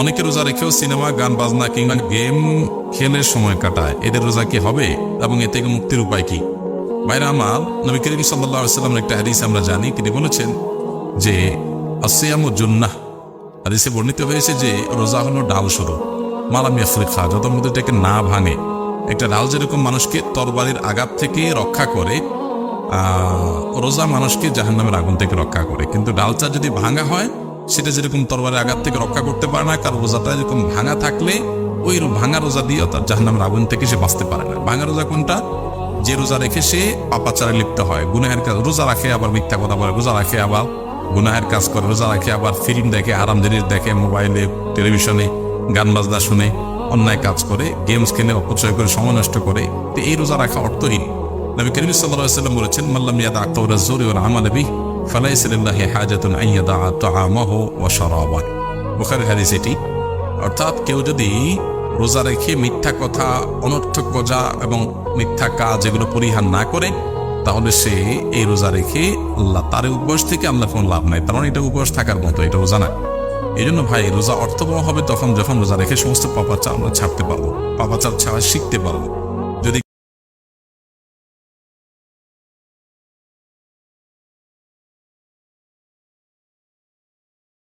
অনেকে রোজা রেখেও সিনেমা, গান, বাজনা কিংবা গেম খেলে সময় কাটায়। এদের রোজা কি হবে এবং এ থেকে মুক্তির উপায় কি? ভাইরা আমার, নবী করিম সাল্লাহ সাল্লামের একটা হাদিস আমরা জানি। তিনি বলেছেন যে আসিয়াম জুন্নাহ। হাদিসে বর্ণিত হয়েছে যে, রোজা হলো ডাল শুরু। মালাম আফ্রিকা যত মধ্যে এটাকে না ভাঙে। একটা ডাল যেরকম মানুষকে তরবারির আঘাত থেকে রক্ষা করে রোজা মানুষকে জাহান্নামের আগুন থেকে রক্ষা করে। কিন্তু ডালচা যদি ভাঙা হয় সেটা যেরকম তরবারের আঘাত থেকে রক্ষা করতে পারে না কারণ রোজাটা এরকম ভাঙা থাকলে ওই ভাঙা রোজা দিয়েও তার জাহান্নামের আগুন থেকে সে বাঁচতে পারে না। ভাঙা রোজা কোনটা? যে রোজা রেখে সে পাপাচারে লিপ্ত হয়। গুনাহের কাজ রোজা রাখে আবার মিথ্যা কথা বলে, রোজা রাখে আবার গুনাহের কাজ করে, রোজা রাখে আবার ফিল্ম দেখে আরাম জিনিস দেখে, মোবাইলে, টেলিভিশনে গান বাজনা শুনে, অন্যায় কাজ করে, গেমস খেলে, অপচয় করে, সময় নষ্ট করে। তো এই রোজা রাখা অর্থহীন। নবী করিম সাল্লাল্লাহু সাল্লাম বলেছেন, মাল্লাম ইয়াদা যুরি ওয়াল আমাল বিহি ফালাইসা লিল্লাহি হাজাতুন আন ইয়াদা তাআমাহু ওয়া শারাবাহু। বুখারীর হাদিস এটি। অর্থাৎ কেউ যদি রোজা রেখে মিথ্যা কথা, অনর্থক মজা এবং মিথ্যা কাজ এগুলো পরিহার না করে, তাহলে সে এই রোজা রেখে আল্লাহ তার উপবাস থেকে আল্লাহ কোনো লাভ নাই। তার মানে এটা উপবাস থাকার মতো, এটা রোজা না। এই জন্য ভাই, রোজা অর্থবহ হবে তখন যখন রোজা রেখে সমস্ত পাপাচার আমরা ছাড়তে পারব, পাপাচার ছাড়া শিখতে পারব।